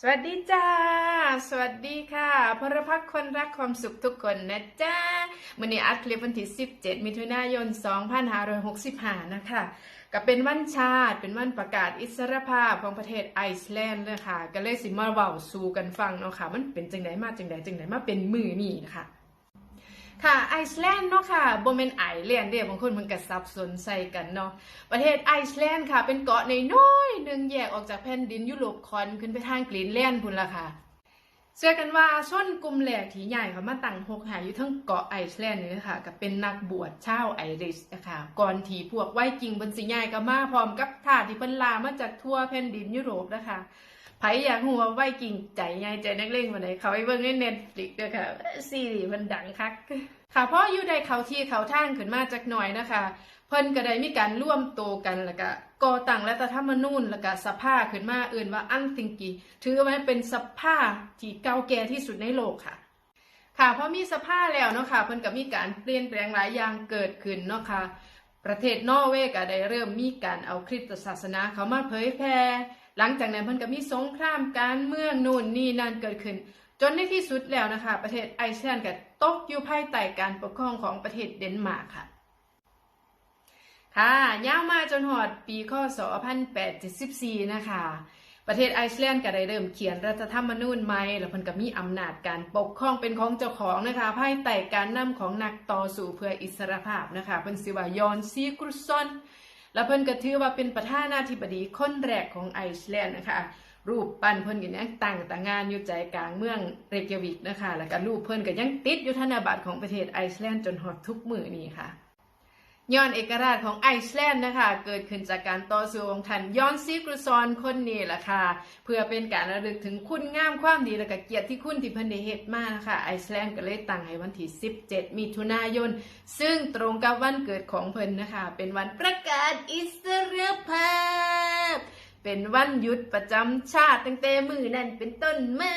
สวัสดีจ้า สวัสดีค่ะพลพักคนรักความสุขทุกคนนะจ้าวันนี้อัดคลิปวันที่ 17 มิถุนายน 2565 นะคะก็เป็นวันชาติ เป็นวันประกาศอิสรภาพของประเทศไอซ์แลนด์เลยค่ะ ก็เลยสิมาเว้าสู่กันฟังเนาะค่ะ มันเป็นจังไดมาจังไดจังไดมาเป็นมือนี่นะคะ ค่ะไอซ์แลนด์เนาะค่ะบ่แม่นไอแลนด์เด้บางคนมันก็สับสนใส่กันเนาะประเทศไอซ์แลนด์ค่ะ เป็นเกาะน้อยๆหนึงแยกออกจากแผ่นดินยุโรปคอนขึ้นไปทางกรีนแลนด์พุ่นล่ะค่ะเชื่อกันว่าชนกลุ่มแรกที่ใหญ่เขามาตั้งหกหายอยู่ทั้งเกาะไอซ์แลนด์นี่นะคะก็เป็นนักบวชชาวไอริชนะคะก่อนที่พวกไวกิ้งเพิ่นสิย้ายก็มาพร้อมกับทาที่เพิ่นลามาจากทั่วแผ่นดินยุโรปนะคะ ไผอยากรู้ว่าไวกิ้งใจใหญ่ใจนักเลงวันไหนเขาไปเบิ่งใน Netflix เด้อค่ะซีรีส์มันดังคักค่ะเพราะอยู่ได้เขาที่เขาท่างขึ้นมาจากหน่อยนะคะ เพิ่นก็ได้มีการร่วมโตกันแล้วก็ก่อตั้งรัฐธรรมนูญแล้วก็สภาขึ้นมาเอื่นว่าอันติงกีถือว่าเป็นสภาที่เก่าแก่ที่สุดในโลกค่ะค่ะเพราะมีสภาแล้วเนาะค่ะเพิ่นก็มีการเปลี่ยนแปลงหลายอย่างเกิดขึ้นเนาะค่ะ ประเทศนอร์เวย์ก็ได้เริ่มมีการเอาคริสตศาสนาเขามาเผยแพร่ หลังจากนั้นเพิ่นก็มีสงครามการเมืองนู่นนี่นั่นเกิดขึ้น จนในที่สุดแล้วนะคะ ประเทศไอซ์แลนด์ก็ตกอยู่ภายใต้การปกครองของประเทศเดนมาร์กค่ะค่ะยาวมาจนหอดปีคศ1874 นะคะ ประเทศไอซ์แลนด์ก็ได้เริ่มเขียนรัฐธรรมนูญใหม่แล้วเพิ่นก็มีอำนาจการปกครองเป็นของเจ้าของนะคะภายใต้การนำของนักต่อสู้เพื่ออิสรภาพนะคะเพิ่นชื่อว่า ยอนซีกรุสซอน แล้วเพิ่นก็ถือว่าเป็นประธานาธิบดีคนแรกของไอซ์แลนด์นะคะรูปปั้นเพิ่นก็ยังตั้งแต่งานอยู่ใจกลางเมืองเรเกยาวิกนะคะ แล้วก็รูปเพิ่นก็ยังติดอยู่ธนบัตรของประเทศไอซ์แลนด์จนฮอดทุกมือนี่ค่ะ ย้อนเอกราชของไอซ์แลนด์นะคะ เกิดขึ้นจากการต่อสู้ของท่านย้อนซีกรุซอนคนนี้แหละค่ะ เพื่อเป็นการระลึกถึงคุณงามความดีและก็เกียรติที่คุณที่เพิ่นได้เฮ็ดมานะคะไอซ์แลนด์ก็เลยตั้งให้วันที่ 17 มิถุนายน ซึ่งตรงกับวันเกิดของเพิ่นนะคะ เป็นวันประกาศอิสรภาพ เป็นวันหยุดประจำชาติตั้งแต่มือนั้นเป็นต้นมา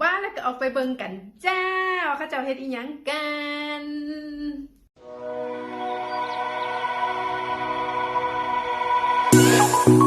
ว่าแล้วก็ออกไปเบิ่งกันจ้า ว่าเขาเจ้าเฮ็ดอีหยังกันう。